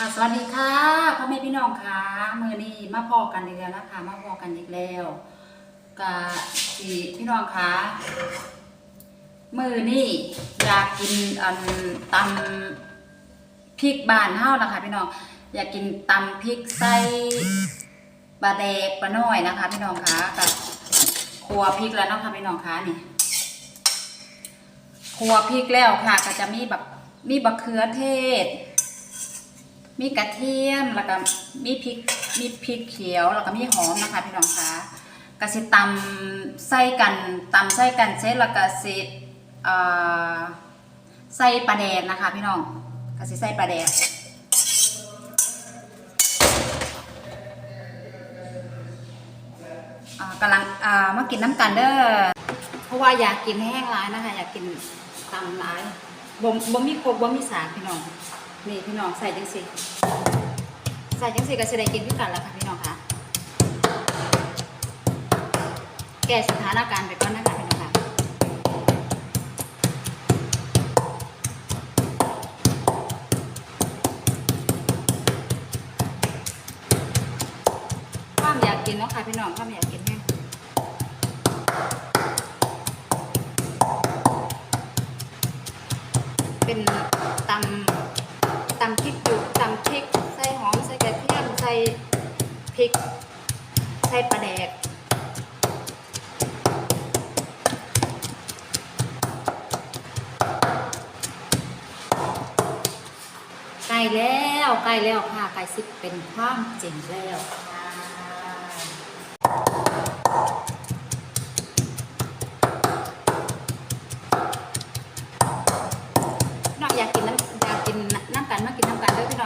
ค่ะสวัสดีค่ะพ่อแม่พี่น้องค่ะมือนี้มาพอกันอีกแล้วนะคะมาพอกันอีกแล้วกับสีพี่น้องค่ะมือนี่อยากกินอันตำพริกบานเฮ้านะคะ พี่น้องอยากกินตำพริกไส้ปลาแดกปลาน้อยนะคะ พี่น้องค่ะกับครัวพริกแล้วนะคะพี่น้องค่ะนี่ครัวพริกแล้วค่ะ ก็จะมีแบบมีบักเขือเทศ มีกระเทียมแล้วก็มีพริกมีพริกเขียวแล้วก็มีหอมนะคะพี่น้องคะกะสิตำใส่กันตำใส่กันเสร็จแล้วก็สิใส่ปลาแดกนะคะ พี่น้องกะสิใส่ปลาแดกอ่ากำลังมากินน้ำกันเด้อเพราะว่าอยากกินแห้งร้ายนะคะ อยากกินตำร้ายบ่มบ่มีครบบ่มีสาพี่น้อง นี่พี่น้องใส่จังสิใส่จังสิก็จะได้กินด้วยกันแล้วค่ะพี่น้องค่ะ แก้สถานการณ์ไปก่อนนะคะพี่น้องค่ะ ความอยากกินเนาะค่ะพี่น้องความอยากกินแห้งเป็นตำ ตำพริกจุกตำพริก ใส่หอม ใส่กระเทียม ใส่พริก ใส่ปลาแดกใกล้แล้วใกล้แล้วค่ะใกล้สิเป็นความเจ๋งแล้วค่ะ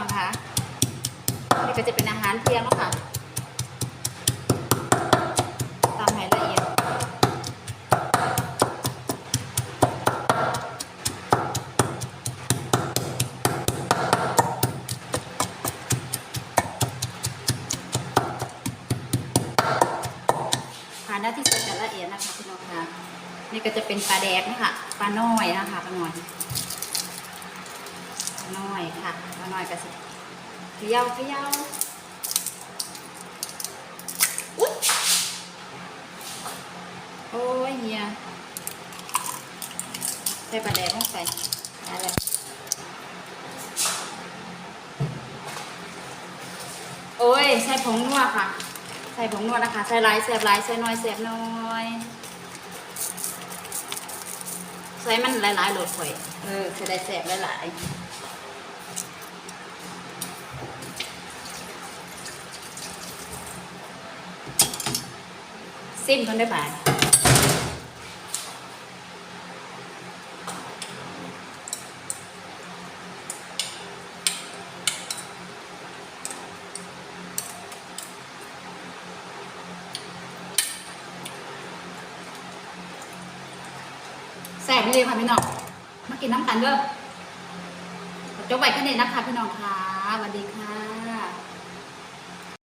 องคะนี่ก็จะเป็นอาหารเที่ยงแล้วค่ะตามให้ละเอียดทานได้ที่สุดแต่ละเอียดนะคะพี่น้องคะนี่ก็จะเป็นปลาแดกนะคะปลาน้อยนะคะปลาน้อย น้อยค่ะปลาน้อยก็สิเขย่าเขย่าอุ๊ยโอ้ยเฮียใส่ปลาแดกลงไปได้เลยโอ้ยใส่ผงนัวค่ะ ใส่ผงนัวนะคะ ใส่หลายแสบหลายใส่น้อยแสบน้อยใส่มันหลายๆโหลดข่อย เออจะได้แสบหลายๆ ซิมคนได้ป่ะแสบเลยค่ะพี่น้อง มากินน้ำกันเด้อจบไปแค่นี้นะคะพี่น้องค่ะสวัสดีค่ะ